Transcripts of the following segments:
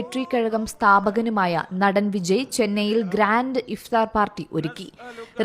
വെട്രി കഴകം സ്ഥാപകനുമായ നടൻ വിജയ് ചെന്നൈയിൽ ഗ്രാൻഡ് ഇഫ്താർ പാർട്ടി ഒരുക്കി.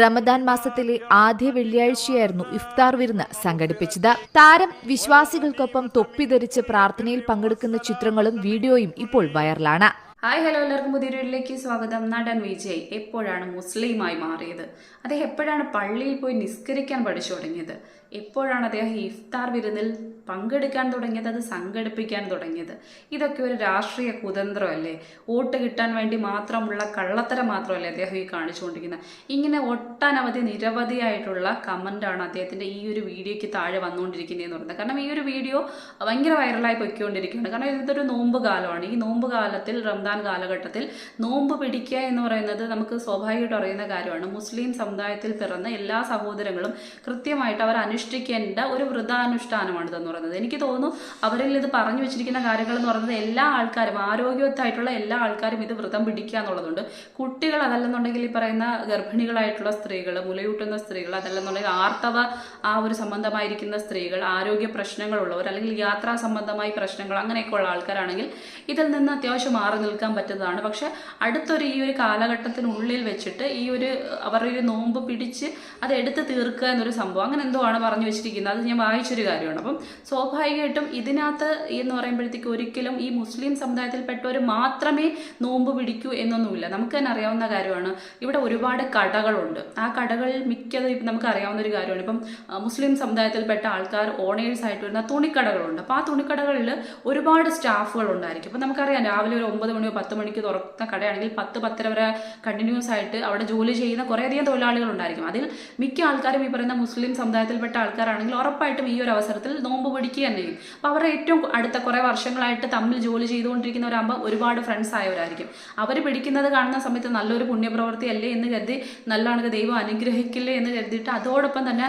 റമദാൻ മാസത്തിലെ ആദ്യ വെള്ളിയാഴ്ചയായിരുന്നു ഇഫ്താർ വിരുന്ന് സംഘടിപ്പിച്ചത്. താരം വിശ്വാസികൾക്കൊപ്പം തൊപ്പി ധരിച്ച് പ്രാർത്ഥനയിൽ പങ്കെടുക്കുന്ന ചിത്രങ്ങളും വീഡിയോയും ഇപ്പോൾ വൈറലാണ്. ഹായ് ഹലോ എല്ലാവർക്കും പുതിയ വീഡിയോയിലേക്ക് സ്വാഗതം. നടൻ വിജയ് എപ്പോഴാണ് മുസ്ലിമായി മാറിയത്? അദ്ദേഹം എപ്പോഴാണ് പള്ളിയിൽ പോയി നിസ്കരിക്കാൻ പഠിച്ചു തുടങ്ങിയത്? എപ്പോഴാണ് അദ്ദേഹം ഇഫ്താർ വിരുന്നിൽ പങ്കെടുക്കാൻ തുടങ്ങിയത് അത് സംഘടിപ്പിക്കാൻ തുടങ്ങിയത്. ഇതൊക്കെ ഒരു രാഷ്ട്രീയ കുതന്ത്രമല്ലേ? വോട്ട് കിട്ടാൻ വേണ്ടി മാത്രമുള്ള കള്ളത്തരം മാത്രമല്ലേ അദ്ദേഹം ഈ കാണിച്ചുകൊണ്ടിരിക്കുന്നത്? ഇങ്ങനെ ഒട്ടനവധി നിരവധിയായിട്ടുള്ള കമന്റാണ് അദ്ദേഹത്തിന്റെ ഈ ഒരു വീഡിയോയ്ക്ക് താഴെ വന്നുകൊണ്ടിരിക്കുന്നതെന്ന് പറയുന്നത്. കാരണം ഈ ഒരു വീഡിയോ ഭയങ്കര വൈറലായി പൊയ്ക്കൊണ്ടിരിക്കുകയാണ്. കാരണം ഇതൊരു നോമ്പ് കാലമാണ്. ഈ നോമ്പ് കാലത്തിൽ റംദാൻ കാലഘട്ടത്തിൽ നോമ്പ് പിടിക്കുക എന്ന് പറയുന്നത് നമുക്ക് സ്വാഭാവികമായിട്ട് അറിയുന്ന കാര്യമാണ്. മുസ്ലിം സമുദായത്തിൽ പിറന്ന എല്ലാ സഹോദരങ്ങളും കൃത്യമായിട്ട് അവർ അനുഷ്ഠിക്കേണ്ട ഒരു വൃതാനുഷ്ഠാനമാണ് ഇതെന്ന് പറയുന്നത് എനിക്ക് തോന്നുന്നു അവരിൽ ഇത് പറഞ്ഞു വെച്ചിരിക്കുന്ന കാര്യങ്ങൾ എന്ന് പറയുന്നത് എല്ലാ ആൾക്കാരും ആരോഗ്യവത്തായിട്ടുള്ള എല്ലാ ആൾക്കാരും ഇത് വ്രതം പിടിക്കുക എന്നുള്ളതുണ്ട്. കുട്ടികൾ അതല്ലെന്നുണ്ടെങ്കിൽ ഈ പറയുന്ന ഗർഭിണികളായിട്ടുള്ള സ്ത്രീകൾ മുലയൂട്ടുന്ന സ്ത്രീകൾ അതല്ലെന്നുണ്ടെങ്കിൽ ആർത്തവ ആ ഒരു സംബന്ധമായിരിക്കുന്ന സ്ത്രീകൾ ആരോഗ്യ പ്രശ്നങ്ങളുള്ളവർ അല്ലെങ്കിൽ യാത്രാ സംബന്ധമായി പ്രശ്നങ്ങൾ അങ്ങനെയൊക്കെ ഉള്ള ആൾക്കാരാണെങ്കിൽ ഇതിൽ നിന്ന് അത്യാവശ്യം മാറി നിൽക്കാൻ പറ്റുന്നതാണ്. പക്ഷെ അടുത്തൊരു ഈ ഒരു കാലഘട്ടത്തിനുള്ളിൽ വെച്ചിട്ട് ഈ ഒരു അവരുടെ ഒരു നോമ്പ് പിടിച്ച് അത് എടുത്ത് തീർക്കുക എന്നൊരു സംഭവം. അങ്ങനെ എന്തോ ആണ് പറഞ്ഞു വെച്ചിരിക്കുന്നത്. അത് ഞാൻ വായിച്ചൊരു കാര്യമാണ്. അപ്പം സ്വാഭാവികമായിട്ടും ഇതിനകത്ത് എന്ന് പറയുമ്പോഴത്തേക്ക് ഒരിക്കലും ഈ മുസ്ലിം സമുദായത്തിൽപ്പെട്ടവർ മാത്രമേ നോമ്പ് പിടിക്കൂ എന്നൊന്നുമില്ല. നമുക്ക് തന്നെ അറിയാവുന്ന കാര്യമാണ്. ഇവിടെ ഒരുപാട് കടകളുണ്ട്. ആ കടകളിൽ മിക്കതും നമുക്ക് അറിയാവുന്ന ഒരു കാര്യമാണ്. ഇപ്പം മുസ്ലിം സമുദായത്തിൽപ്പെട്ട ആൾക്കാർ ഓണേഴ്സ് ആയിട്ട് വരുന്ന തുണിക്കടകളുണ്ട്. അപ്പോൾ ആ തുണിക്കടകളിൽ ഒരുപാട് സ്റ്റാഫുകൾ ഉണ്ടായിരിക്കും. അപ്പം നമുക്കറിയാം രാവിലെ ഒരു ഒമ്പത് മണിയോ പത്ത് മണിക്ക് തുറക്കുന്ന കടയാണെങ്കിൽ പത്ത് പത്തര വരെ കണ്ടിന്യൂസ് ആയിട്ട് അവിടെ ജോലി ചെയ്യുന്ന കുറേയധികം തൊഴിലാളികൾ ഉണ്ടായിരിക്കും. അതിൽ മിക്ക ആൾക്കാരും ഈ പറയുന്ന മുസ്ലിം സമുദായത്തിൽപ്പെട്ട ആൾക്കാരാണെങ്കിൽ ഉറപ്പായിട്ടും ഈ ഒരു അവസരത്തിൽ നോമ്പ് പിടിക്കുക തന്നെ അപ്പോൾ അവരുടെ ഏറ്റവും അടുത്ത കുറേ വർഷങ്ങളായിട്ട് തമ്മിൽ ജോലി ചെയ്തുകൊണ്ടിരിക്കുന്നവരാകുമ്പോൾ ഒരുപാട് ഫ്രണ്ട്സ് ആയവരായിരിക്കും. അവർ പിടിക്കുന്നത് കാണുന്ന സമയത്ത് നല്ലൊരു പുണ്യപ്രവൃത്തി അല്ലേ എന്ന് കരുതി നല്ലതാണ് ദൈവം അനുഗ്രഹിക്കില്ലേ എന്ന് കരുതിയിട്ട് അതോടൊപ്പം തന്നെ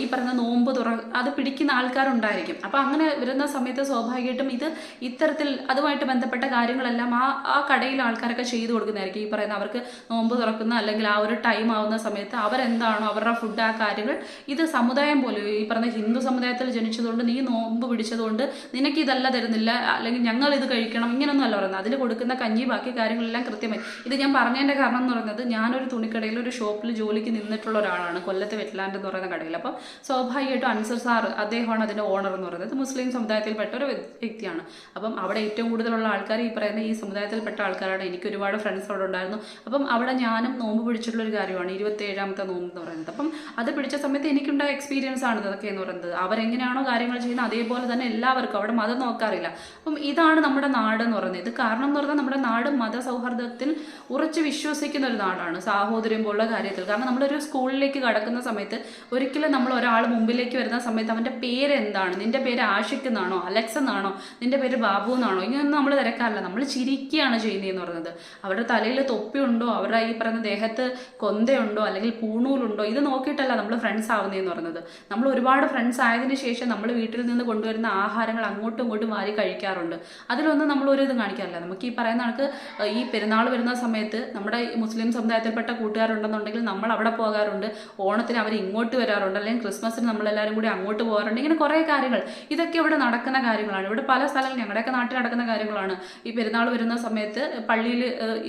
ഈ പറഞ്ഞ നോമ്പ് തുറ അത് പിടിക്കുന്ന ആൾക്കാരുണ്ടായിരിക്കും. അപ്പോൾ അങ്ങനെ വരുന്ന സമയത്ത് സ്വാഭാവികമായിട്ടും ഇത് ഇത്തരത്തിൽ അതുമായിട്ട് ബന്ധപ്പെട്ട കാര്യങ്ങളെല്ലാം ആ ആ കടയിൽ ആൾക്കാരൊക്കെ ചെയ്തു കൊടുക്കുന്നതായിരിക്കും. ഈ പറയുന്ന അവർക്ക് നോമ്പ് തുറക്കുന്ന അല്ലെങ്കിൽ ആ ഒരു ടൈം ആവുന്ന സമയത്ത് അവരെന്താണോ അവരുടെ ഫുഡ് ആ കാര്യങ്ങൾ ഇത് സമുദായം പോലെ ഈ പറഞ്ഞ ഹിന്ദു സമുദായത്തിൽ ജനിച്ചതുകൊണ്ട് നീ നോമ്പ് പിടിച്ചതുകൊണ്ട് നിനക്ക് ഇതല്ല തരുന്നില്ല അല്ലെങ്കിൽ ഞങ്ങൾ ഇത് കഴിക്കണം ഇങ്ങനൊന്നും അല്ല പറയുന്നത്. അതിൽ കൊടുക്കുന്ന കഞ്ഞി ബാക്കി കാര്യങ്ങളെല്ലാം കൃത്യമായി. ഇത് ഞാൻ പറഞ്ഞതിന്റെ കാരണം എന്ന് പറയുന്നത് ഞാനൊരു തുണിക്കടയിൽ ഒരു ഷോപ്പിൽ ജോലിക്ക് നിന്നിട്ടുള്ള ഒരാളാണ് കൊല്ലത്ത് വെറ്റ്ലാൻഡ് എന്ന് പറയുന്ന കടയിൽ. അപ്പോൾ സ്വാഭാവികമായിട്ടും അൻസർ സാർ അദ്ദേഹമാണ് അതിന്റെ ഓണർ എന്ന് പറയുന്നത്. മുസ്ലിം സമുദായത്തിൽപ്പെട്ട ഒരു വ്യക്തിയാണ്. അപ്പം അവിടെ ഏറ്റവും കൂടുതലുള്ള ആൾക്കാർ ഈ പറയുന്ന ഈ സമുദായത്തിൽപ്പെട്ട ആൾക്കാരാണ്. എനിക്ക് ഒരുപാട് ഫ്രണ്ട്സ് അവിടെ ഉണ്ടായിരുന്നു. അപ്പം അവിടെ ഞാനും നോമ്പ് പിടിച്ചിട്ടുള്ള ഒരു കാര്യമാണ് ഇരുപത്തി ഏഴാമത്തെ നോമ്പ് എന്ന് പറയുന്നത്. അപ്പം അത് പിടിച്ച സമയത്ത് എനിക്കുണ്ടായ എക്സ്പീരിയൻസ് ആണ് ഇതൊക്കെ എന്ന് പറയുന്നത്. അവരെങ്ങനെയാണോ കാര്യങ്ങൾ ചെയ്യുന്നത് അതേപോലെ തന്നെ എല്ലാവർക്കും അവിടെ മതം നോക്കാറില്ല അപ്പം ഇതാണ് നമ്മുടെ നാട് എന്ന് പറയുന്നത്. ഇത് കാരണം എന്ന് പറഞ്ഞാൽ നമ്മുടെ നാട് മതസൗഹാർദ്ദത്തിൽ ഉറച്ചു വിശ്വസിക്കുന്ന ഒരു നാടാണ് സാഹോദര്യം പോലുള്ള കാര്യത്തിൽ. കാരണം നമ്മളൊരു സ്കൂളിലേക്ക് കടക്കുന്ന സമയത്ത് ഒരിക്കലും നമ്മൾ ഒരാൾ മുമ്പിലേക്ക് വരുന്ന സമയത്ത് അവന്റെ പേര് എന്താണ്? നിന്റെ പേര് ആഷിക് എന്നാണോ? അലക്സ് എന്നാണോ? നിന്റെ പേര് ബാബു എന്നാണോ? ഇങ്ങനെയൊന്നും നമ്മൾ തിരക്കാറില്ല. നമ്മൾ ചിരിക്കുകയാണ് ചെയ്യുന്നതെന്ന് പറയുന്നത്. അവരുടെ തലയിൽ തൊപ്പിയുണ്ടോ അവരുടെ ഈ പറയുന്ന ദേഹത്ത് കൊന്തയുണ്ടോ? അല്ലെങ്കിൽ പൂണൂലുണ്ടോ? ഇത് നോക്കിയിട്ടല്ല നമ്മൾ ഫ്രണ്ട്സ് ആവുന്നതെന്ന് പറയുന്നത്. നമ്മൾ ഒരുപാട് ഫ്രണ്ട്സ് ആയതിനു ശേഷം നമ്മൾ വീട്ടിൽ നിന്ന് കൊണ്ടുവരുന്ന ആഹാരങ്ങൾ അങ്ങോട്ടും ഇങ്ങോട്ടും മാറി കഴിക്കാറുണ്ട്. അതിലൊന്നും നമ്മൾ ഒരു ഇത് കാണിക്കാറില്ല. നമുക്ക് ഈ പറയുന്ന കണക്ക് ഈ പെരുന്നാൾ വരുന്ന സമയത്ത് നമ്മുടെ മുസ്ലിം സമുദായത്തിൽപ്പെട്ട കൂട്ടുകാരുണ്ടെന്നുണ്ടെങ്കിൽ നമ്മൾ അവിടെ പോകാറുണ്ട്. ഓണത്തിന് അവർ ഇങ്ങോട്ട് വരാറുണ്ട്. അല്ലെങ്കിൽ ക്രിസ്മസിന് നമ്മളെല്ലാവരും കൂടി അങ്ങോട്ട് പോകാറുണ്ട്. ഇങ്ങനെ കുറേ കാര്യങ്ങൾ. ഇതൊക്കെ ഇവിടെ നടക്കുന്ന കാര്യങ്ങളാണ്. ഇവിടെ പല സ്ഥലങ്ങളിൽ ഞങ്ങളുടെയൊക്കെ നാട്ടിൽ നടക്കുന്ന കാര്യങ്ങളാണ്. ഈ പെരുന്നാൾ വരുന്ന സമയത്ത് പള്ളിയിൽ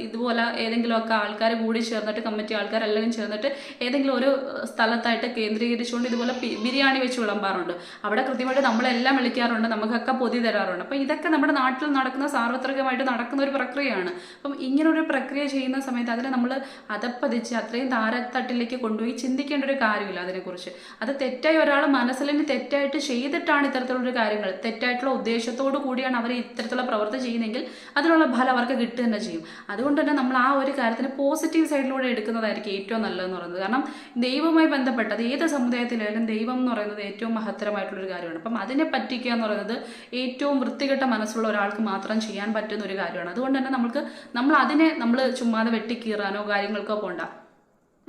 ഇതുപോലെ ഏതെങ്കിലുമൊക്കെ ആൾക്കാർ കൂടി ചേർന്നിട്ട് കമ്മിറ്റി ആൾക്കാരെല്ലാവരും ചേർന്നിട്ട് ഏതെങ്കിലും ഒരു സ്ഥലത്തായിട്ട് കേന്ദ്രീകരിച്ചുകൊണ്ട് ഇതുപോലെ ബിരിയാണി വെച്ച് വിളമ്പാറുണ്ട്. അവിടെ കൃത്യമായിട്ട് നമ്മളെല്ലാം വിളിക്കാറുണ്ട് നമുക്കൊക്കെ പൊതി തരാറുണ്ട്. അപ്പം ഇതൊക്കെ നമ്മുടെ നാട്ടിൽ നടക്കുന്ന സാർവത്രികമായിട്ട് നടക്കുന്ന ഒരു പ്രക്രിയയാണ്. അപ്പം ഇങ്ങനൊരു പ്രക്രിയ ചെയ്യുന്ന സമയത്ത് അതിനെ നമ്മൾ അതപ്പതിച്ച് അത്രയും താരത്തട്ടിലേക്ക് കൊണ്ടുപോയി ചിന്തിക്കേണ്ട ഒരു കാര്യമില്ല അതിനെക്കുറിച്ച്. അത് തെറ്റായി ഒരാൾ മനസ്സിലിന് തെറ്റായിട്ട് ചെയ്തിട്ടാണ് ഇത്തരത്തിലുള്ള കാര്യങ്ങൾ. തെറ്റായിട്ടുള്ള ഉദ്ദേശത്തോടു കൂടിയാണ് അവർ ഇത്തരത്തിലുള്ള പ്രവൃത്തി ചെയ്യുന്നതെങ്കിൽ അതിനുള്ള ഫലം അവർക്ക് കിട്ടുക തന്നെ ചെയ്യും. അതുകൊണ്ട് തന്നെ നമ്മൾ ആ ഒരു കാര്യത്തിന് പോസിറ്റീവ് സൈഡിലൂടെ എടുക്കുന്നതായിരിക്കും ഏറ്റവും നല്ലതെന്ന് പറയുന്നത്. കാരണം ദൈവവുമായി ബന്ധപ്പെട്ടത് ഏത് സമുദായത്തിലായാലും ദൈവം എന്ന് പറയുന്നത് ഏറ്റവും മഹത്തരമായിട്ടുള്ളൊരു കാര്യമാണ്. അതിനെ പറ്റിക്കുക എന്ന് പറയുന്നത് ഏറ്റവും വൃത്തികെട്ട മനസ്സുള്ള ഒരാൾക്ക് മാത്രം ചെയ്യാൻ പറ്റുന്ന ഒരു കാര്യമാണ്. അതുകൊണ്ട് തന്നെ നമുക്ക് നമ്മൾ അതിനെ നമ്മൾ ചുമ്മാതെ വെട്ടിക്കീറാനോ കാര്യങ്ങൾക്കോ പോണ്ട.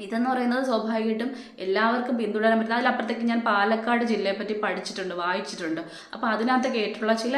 ഇതെന്ന് പറയുന്നത് സ്വാഭാവികമായിട്ടും എല്ലാവർക്കും പിന്തുടരാൻ പറ്റുന്ന അതിലപ്പുറത്തേക്ക് ഞാൻ പാലക്കാട് ജില്ലയെ പറ്റി പഠിച്ചിട്ടുണ്ട് വായിച്ചിട്ടുണ്ട്. അപ്പോൾ അതിനകത്ത് കേട്ടിട്ടുള്ള ചില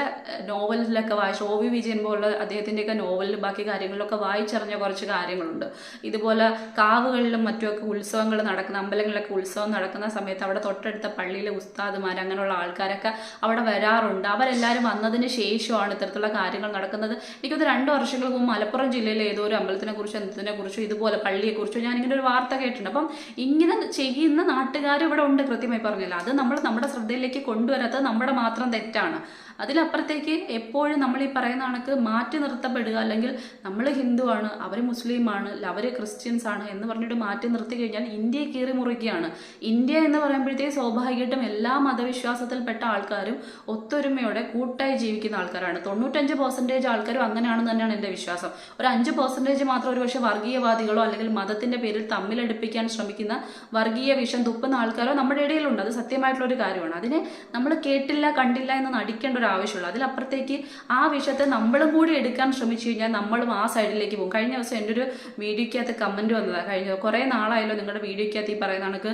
നോവലിലൊക്കെ വായിച്ചു ഒ വി വിജയൻ പോലുള്ള അദ്ദേഹത്തിന്റെയൊക്കെ നോവലിലും ബാക്കി കാര്യങ്ങളിലൊക്കെ വായിച്ചറിഞ്ഞ കുറച്ച് കാര്യങ്ങളുണ്ട്. ഇതുപോലെ കാവുകളിലും മറ്റുമൊക്കെ ഉത്സവങ്ങൾ നടക്കുന്ന അമ്പലങ്ങളിലൊക്കെ ഉത്സവം നടക്കുന്ന സമയത്ത് അവിടെ തൊട്ടടുത്ത പള്ളിയിലെ ഉസ്താദുമാർ അങ്ങനെയുള്ള ആൾക്കാരൊക്കെ അവിടെ വരാറുണ്ട്. അവരെല്ലാവരും വന്നതിന് ശേഷമാണ് ഇത്തരത്തിലുള്ള കാര്യങ്ങൾ നടക്കുന്നത്. എനിക്കത് രണ്ട് വർഷങ്ങൾക്ക് മുമ്പ് മലപ്പുറം ജില്ലയിലെ ഏതോ ഒരു അമ്പലത്തിനെ കുറിച്ചോ ഇതുപോലെ പള്ളിയെക്കുറിച്ചോ ഞാൻ ഇങ്ങനെ ഒരു വാർത്ത കേട്ടിട്ടുണ്ട്. അപ്പം ഇങ്ങനെ ചെയ്യുന്ന നാട്ടുകാർ ഇവിടെ ഉണ്ട് കൃത്യമായി പറഞ്ഞില്ല. അത് നമ്മൾ നമ്മുടെ ശ്രദ്ധയിലേക്ക് കൊണ്ടുവരാത്തത് നമ്മുടെ മാത്രം തെറ്റാണ്. അതിലപ്പുറത്തേക്ക് എപ്പോഴും നമ്മൾ ഈ പറയുന്ന കണക്ക് മാറ്റി നിർത്തപ്പെടുക അല്ലെങ്കിൽ നമ്മൾ ഹിന്ദുവാണ് അവർ മുസ്ലിമാണ് അവർ ക്രിസ്ത്യൻസ് ആണ് എന്ന് പറഞ്ഞിട്ട് മാറ്റി നിർത്തി കഴിഞ്ഞാൽ ഇന്ത്യയെ കീറി മുറിക്കുകയാണ്. ഇന്ത്യ എന്ന് പറയുമ്പോഴത്തേക്ക് സ്വാഭാവികമായിട്ടും എല്ലാ മതവിശ്വാസത്തിൽപ്പെട്ട ആൾക്കാരും ഒത്തൊരുമയോടെ കൂട്ടായി ജീവിക്കുന്ന ആൾക്കാരാണ്. തൊണ്ണൂറ്റഞ്ച് പെർസെന്റേജ് ആൾക്കാരും അങ്ങനെയാണെന്ന് തന്നെയാണ് എന്റെ വിശ്വാസം. ഒരു അഞ്ച് പെർസെന്റേജ് മാത്രം ഒരു പക്ഷേ വർഗീയവാദികളോ അല്ലെങ്കിൽ മതത്തിന്റെ പേരിൽ തമ്മിലടുപ്പിക്കാൻ ശ്രമിക്കുന്ന വർഗീയ വിഷം തുപ്പുന്ന ആൾക്കാരോ നമ്മുടെ ഇടയിലുണ്ട്. അത് സത്യമായിട്ടുള്ള ഒരു കാര്യമാണ്. അതിനെ നമ്മൾ കേട്ടില്ല കണ്ടില്ല എന്ന് നടിക്കേണ്ട ഒരു ആവശ്യമുള്ളൂ. അതിലപ്പുറത്തേക്ക് ആ വിഷയത്തെ നമ്മളും കൂടി എടുക്കാൻ ശ്രമിച്ചു കഴിഞ്ഞാൽ നമ്മളും ആ സൈഡിലേക്ക് പോകും. കഴിഞ്ഞ ദിവസം എന്റെ ഒരു വീഡിയോയ്ക്കകത്ത് കമന്റ് വന്നതാണ് കഴിഞ്ഞ കുറേ നാളായല്ലോ നിങ്ങളുടെ വീഡിയോയ്ക്കകത്ത് ഈ പറയുന്ന കണക്ക്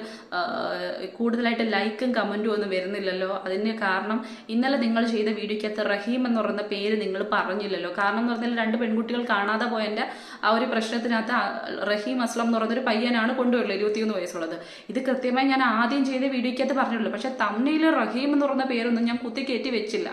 കൂടുതലായിട്ട് ലൈക്കും കമന്റും ഒന്നും വരുന്നില്ലല്ലോ. അതിന് കാരണം ഇന്നലെ നിങ്ങൾ ചെയ്ത വീഡിയോയ്ക്കകത്ത് റഹീം എന്ന് പറയുന്ന പേര് നിങ്ങൾ പറഞ്ഞില്ലല്ലോ. കാരണം എന്ന് പറഞ്ഞാൽ രണ്ട് പെൺകുട്ടികൾ കാണാതെ പോയതിന്റെ ആ ഒരു പ്രശ്നത്തിനകത്ത് റഹീം അസ്ലം എന്ന് പറയുന്നൊരു പയ്യനാണ് കൊണ്ടുവരുള്ളത് ഇരുപത്തിയൊന്ന് വയസ്സുള്ളത്. ഇത് കൃത്യമായി ഞാൻ ആദ്യം ചെയ്ത വീഡിയോയ്ക്കകത്ത് പറഞ്ഞിട്ടുള്ളൂ പക്ഷേ തമ്മിൽ റഹീം എന്ന് പറയുന്ന പേരൊന്നും ഞാൻ കുത്തി കയറ്റി വെച്ചില്ല.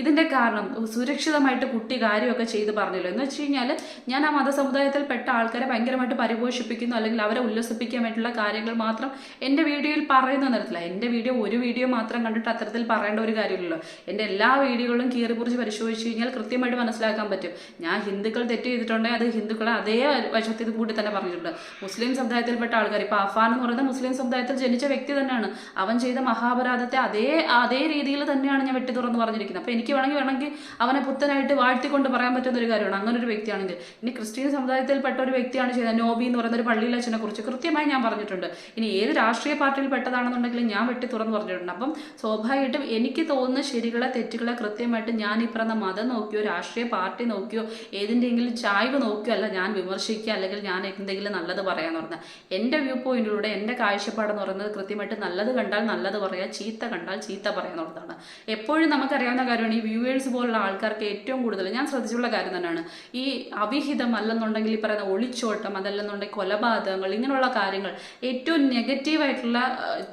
ഇതിന്റെ കാരണം സുരക്ഷിതമായിട്ട് കുട്ടി കാര്യമൊക്കെ ചെയ്ത് പറഞ്ഞല്ലോ. എന്ന് വെച്ച് കഴിഞ്ഞാൽ ഞാൻ ആ മതസമുദായത്തിൽപ്പെട്ട ആൾക്കാരെ ഭയങ്കരമായിട്ട് പരിപോഷിപ്പിക്കുന്നു അല്ലെങ്കിൽ അവരെ ഉല്ലസിപ്പിക്കാൻ കാര്യങ്ങൾ മാത്രം എന്റെ വീഡിയോയിൽ പറയുന്ന തരത്തില്ല എന്റെ വീഡിയോ ഒരു വീഡിയോ മാത്രം കണ്ടിട്ട് അത്തരത്തിൽ പറയേണ്ട ഒരു കാര്യമില്ലല്ലോ. എന്റെ എല്ലാ വീഡിയോകളും കീറിപ്പുറിച്ച് പരിശോധിച്ച് കഴിഞ്ഞാൽ കൃത്യമായിട്ട് മനസ്സിലാക്കാൻ പറ്റും. ഞാൻ ഹിന്ദുക്കൾ തെറ്റ് ചെയ്തിട്ടുണ്ടെങ്കിൽ അത് ഹിന്ദുക്കളെ അതേ വശത്തിൽ കൂടി തന്നെ പറഞ്ഞിട്ടുണ്ട്. മുസ്ലിം സമുദായത്തിൽപ്പെട്ട ആൾക്കാർ ഇപ്പോൾ അഫാൻ എന്ന് പറയുന്ന മുസ്ലിം സമുദായത്തിൽ ജനിച്ച വ്യക്തി തന്നെയാണ്. അവൻ ചെയ്ത മഹാപരാധത്തെ അതേ അതേ രീതിയിൽ തന്നെയാണ് ഞാൻ വെട്ടി തുറന്ന് പറഞ്ഞിരിക്കുന്നത്. അപ്പോൾ എനിക്ക് വേണമെങ്കിൽ വേണമെങ്കിൽ അവനെ പുത്തനായിട്ട് വാഴ്ത്തിക്കൊണ്ട് പറയാൻ പറ്റുന്ന ഒരു കാര്യമാണ്. അങ്ങനെ ഒരു വ്യക്തിയാണെങ്കിൽ. ഇനി ക്രിസ്ത്യൻ സമുദായത്തിൽപ്പെട്ട ഒരു വ്യക്തിയാണ് ചെയ്തത് നോബി എന്ന് പറയുന്ന ഒരു പള്ളിയിലെ അച്ഛനെ കുറിച്ച് കൃത്യമായി ഞാൻ പറഞ്ഞിട്ടുണ്ട്. ഇനി ഏത് രാഷ്ട്രീയ പാർട്ടിയിൽ പെട്ടതാണെന്നുണ്ടെങ്കിലും ഞാൻ വെട്ടി തുറന്ന് പറഞ്ഞിട്ടുണ്ട്. അപ്പം സ്വാഭാവികമായിട്ടും എനിക്ക് തോന്നുന്ന ശരികളെ തെറ്റുകളെ കൃത്യമായിട്ട് ഞാൻ ഈ പറഞ്ഞ മതം നോക്കിയോ രാഷ്ട്രീയ പാർട്ടി നോക്കിയോ ഏതിന്റെയെങ്കിലും ചായ്വ് നോക്കിയോ അല്ല ഞാൻ വിമർശിക്കുക അല്ലെങ്കിൽ ഞാൻ എന്തെങ്കിലും നല്ലത് പറയാന്ന് പറഞ്ഞാൽ എന്റെ വ്യൂ പോയിന്റിലൂടെ എന്റെ കാഴ്ചപ്പാടെന്ന് പറയുന്നത് കൃത്യമായിട്ട് നല്ലത് കണ്ടാൽ നല്ലത് പറയുക ചീത്ത കണ്ടാൽ ചീത്ത പറയാന്നുള്ളതാണ് എപ്പോഴും നമുക്കറിയാവുന്ന കാര്യമാണ് ഈ വ്യൂവേഴ്സ് പോലുള്ള ആൾക്കാർക്ക് ഏറ്റവും കൂടുതൽ ഞാൻ ശ്രദ്ധിച്ചുള്ള കാര്യം തന്നെയാണ്. ഈ അവിഹിതം അല്ലെന്നുണ്ടെങ്കിൽ ഈ പറയുന്ന ഒളിച്ചോട്ടം അതല്ലെന്നുണ്ടെങ്കിൽ കൊലപാതകങ്ങൾ ഇങ്ങനെയുള്ള കാര്യങ്ങൾ ഏറ്റവും നെഗറ്റീവായിട്ടുള്ള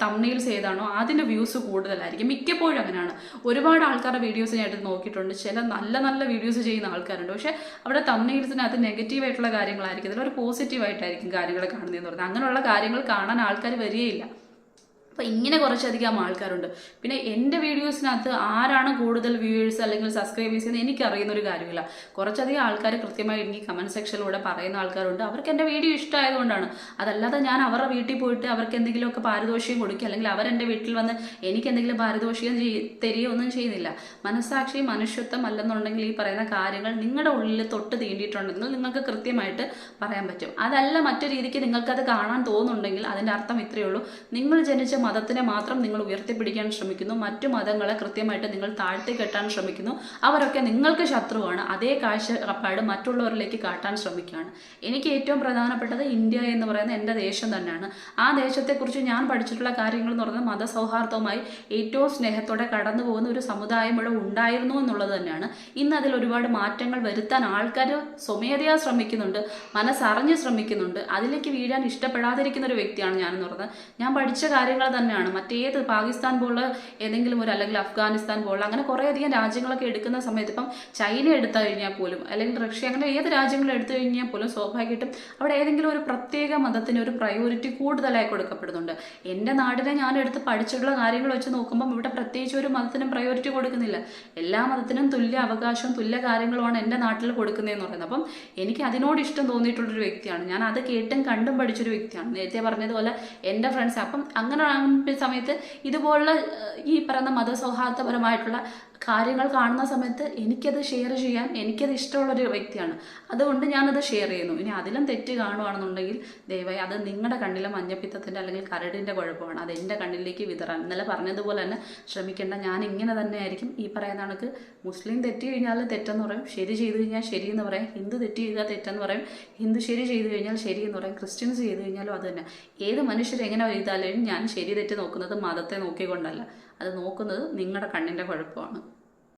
തമ്മിൽസ് ഏതാണോ അതിന്റെ വ്യൂസ് കൂടുതലായിരിക്കും. മിക്കപ്പോഴും അങ്ങനെയാണ്. ഒരുപാട് ആൾക്കാരുടെ വീഡിയോസ് എടുത്ത് നോക്കിയിട്ടുണ്ട്. ചില നല്ല നല്ല വീഡിയോസ് ചെയ്യുന്ന ആൾക്കാരുണ്ട്. പക്ഷേ അവിടെ തമ്മിൽസിനകത്ത് നെഗറ്റീവായിട്ടുള്ള കാര്യങ്ങളായിരിക്കും. ഒരു പോസിറ്റീവായിട്ടായിരിക്കും കാര്യങ്ങൾ കാണുന്നതെന്ന് പറഞ്ഞാൽ അങ്ങനെയുള്ള കാര്യങ്ങൾ കാണാൻ ആൾക്കാർ വരികയില്ല. അപ്പോൾ ഇങ്ങനെ കുറച്ചധികം ആൾക്കാരുണ്ട്. പിന്നെ എന്റെ വീഡിയോസിനകത്ത് ആരാണ് കൂടുതൽ വ്യൂവേഴ്സ് അല്ലെങ്കിൽ സബ്സ്ക്രൈബേഴ്സ് എന്ന് എനിക്കറിയുന്ന ഒരു കാര്യമില്ല. കുറച്ചധികം ആൾക്കാർ കൃത്യമായി എനിക്ക് കമന്റ് സെക്ഷനിലൂടെ പറയുന്ന ആൾക്കാരുണ്ട്. അവർക്ക് എന്റെ വീഡിയോ ഇഷ്ടമായതുകൊണ്ടാണ്. അതല്ലാതെ ഞാൻ അവരുടെ വീട്ടിൽ പോയിട്ട് അവർക്ക് എന്തെങ്കിലുമൊക്കെ പാരിതോഷികം കൊടുക്കുക അല്ലെങ്കിൽ അവരെന്റെ വീട്ടിൽ വന്ന് എനിക്ക് എന്തെങ്കിലും പാരിതോഷികം തരികയോ ഒന്നും ചെയ്യുന്നില്ല. മനസ്സാക്ഷി മനുഷ്യത്വം അല്ലെന്നുണ്ടെങ്കിൽ ഈ പറയുന്ന കാര്യങ്ങൾ നിങ്ങളുടെ ഉള്ളിൽ തൊട്ട് തീണ്ടിയിട്ടുണ്ടെങ്കിൽ നിങ്ങൾക്ക് കൃത്യമായിട്ട് പറയാൻ പറ്റും. അതല്ല മറ്റു രീതിക്ക് നിങ്ങൾക്കത് കാണാൻ തോന്നുന്നുണ്ടെങ്കിൽ അതിന്റെ അർത്ഥം ഇത്രയേ ഉള്ളൂ. നിങ്ങൾ ജനിച്ച മതത്തിനെ മാത്രം നിങ്ങൾ ഉയർത്തിപ്പിടിക്കാൻ ശ്രമിക്കുന്നു. മറ്റു മതങ്ങളെ കൃത്യമായിട്ട് നിങ്ങൾ താഴ്ത്തി കെട്ടാൻ ശ്രമിക്കുന്നു. അവരൊക്കെ നിങ്ങൾക്ക് ശത്രുവാണ്. അതേ കാഴ്ചപ്പാട് മറ്റുള്ളവരിലേക്ക് കാട്ടാൻ ശ്രമിക്കുകയാണ്. എനിക്ക് ഏറ്റവും പ്രധാനപ്പെട്ടത് ഇന്ത്യ എന്ന് പറയുന്ന എന്റെ ദേശം തന്നെയാണ്. ആ ദേശത്തെക്കുറിച്ച് ഞാൻ പഠിച്ചിട്ടുള്ള കാര്യങ്ങൾ എന്ന് പറയുന്നത് മതസൗഹാർദ്ദവുമായി ഏറ്റവും സ്നേഹത്തോടെ കടന്നു പോകുന്ന ഒരു സമുദായം ഇവിടെ ഉണ്ടായിരുന്നു എന്നുള്ളത് തന്നെയാണ്. ഇന്ന് അതിൽ ഒരുപാട് മാറ്റങ്ങൾ വരുത്താൻ ആൾക്കാർ സ്വമേധയാ ശ്രമിക്കുന്നുണ്ട്. മനസ്സറിഞ്ഞ് ശ്രമിക്കുന്നുണ്ട്. അതിലേക്ക് വീഴാൻ ഇഷ്ടപ്പെടാതിരിക്കുന്ന ഒരു വ്യക്തിയാണ് ഞാനെന്ന് പറഞ്ഞത് ഞാൻ പഠിച്ച കാര്യങ്ങൾ തന്നെയാണ്. മറ്റേത് പാകിസ്ഥാൻ പോലുള്ള ഏതെങ്കിലും ഒരു അല്ലെങ്കിൽ അഫ്ഗാനിസ്ഥാൻ പോലുള്ള അങ്ങനെ കുറേയധികം രാജ്യങ്ങളൊക്കെ എടുക്കുന്ന സമയത്ത് ഇപ്പം ചൈന എടുത്തു കഴിഞ്ഞാൽ പോലും അല്ലെങ്കിൽ റഷ്യ അങ്ങനെ ഏത് രാജ്യങ്ങൾ എടുത്തു കഴിഞ്ഞാൽ പോലും സ്വാഭാവികമായിട്ടും അവിടെ ഏതെങ്കിലും ഒരു പ്രത്യേക മതത്തിന് ഒരു പ്രയോറിറ്റി കൂടുതലായി കൊടുക്കപ്പെടുന്നുണ്ട്. എന്റെ നാടിനെ ഞാൻ എടുത്ത് പഠിച്ചിട്ടുള്ള കാര്യങ്ങൾ വെച്ച് നോക്കുമ്പം ഇവിടെ പ്രത്യേകിച്ച് ഒരു മതത്തിനും പ്രയോറിറ്റി കൊടുക്കുന്നില്ല. എല്ലാ മതത്തിനും തുല്യ അവകാശവും തുല്യ കാര്യങ്ങളുമാണ് എന്റെ നാട്ടിൽ കൊടുക്കുന്നതെന്ന് പറയുന്നത്. അപ്പം എനിക്ക് അതിനോട് ഇഷ്ടം തോന്നിയിട്ടുള്ളൊരു വ്യക്തിയാണ്. ഞാൻ അത് കേട്ടും കണ്ടും പഠിച്ചൊരു വ്യക്തിയാണ്. നേരത്തെ പറഞ്ഞതുപോലെ എന്റെ ഫ്രണ്ട്സ് അപ്പം അങ്ങനെ കാണുന്ന സമയത്ത് ഇതുപോലുള്ള ഈ പറയുന്ന മതസൗഹാർദ്ദപരമായിട്ടുള്ള കാര്യങ്ങൾ കാണുന്ന സമയത്ത് എനിക്കത് ഷെയർ ചെയ്യാൻ എനിക്കത് ഇഷ്ടമുള്ളൊരു വ്യക്തിയാണ്. അതുകൊണ്ട് ഞാനത് ഷെയർ ചെയ്യുന്നു. ഇനി അതിലും തെറ്റ് കാണുകയാണെന്നുണ്ടെങ്കിൽ ദയവായി അത് നിങ്ങളുടെ കണ്ണിലെ മഞ്ഞപ്പിത്തത്തിന്റെ അല്ലെങ്കിൽ കരടിന്റെ കുഴപ്പമാണ് അത് എന്റെ കണ്ണിലേക്ക് വിതറാൻ. ഇന്നലെ പറഞ്ഞതുപോലെ തന്നെ ശ്രമിക്കേണ്ട ഞാൻ ഇങ്ങനെ തന്നെ ആയിരിക്കും ഈ പറയുന്ന കണക്ക് മുസ്ലിം തെറ്റ് കഴിഞ്ഞാൽ തെറ്റെന്ന് പറയും. ശരി ചെയ്തു കഴിഞ്ഞാൽ ശരി എന്ന് പറയും. ഹിന്ദു തെറ്റ് ചെയ്താൽ തെറ്റെന്ന് പറയും. ഹിന്ദു ശരി ചെയ്തു കഴിഞ്ഞാൽ ശരി എന്ന് പറയും. ക്രിസ്ത്യൻസ് ചെയ്തു കഴിഞ്ഞാലും അത് തന്നെ. ഏത് മനുഷ്യരെങ്ങനെ ചെയ്താലും ഞാൻ ശരി തെറ്റ് നോക്കുന്നത് മതത്തെ നോക്കിക്കൊണ്ടല്ല. അത് നോക്കുന്നത് നിങ്ങളുടെ കണ്ണിന്റെ കുഴപ്പമാണ്.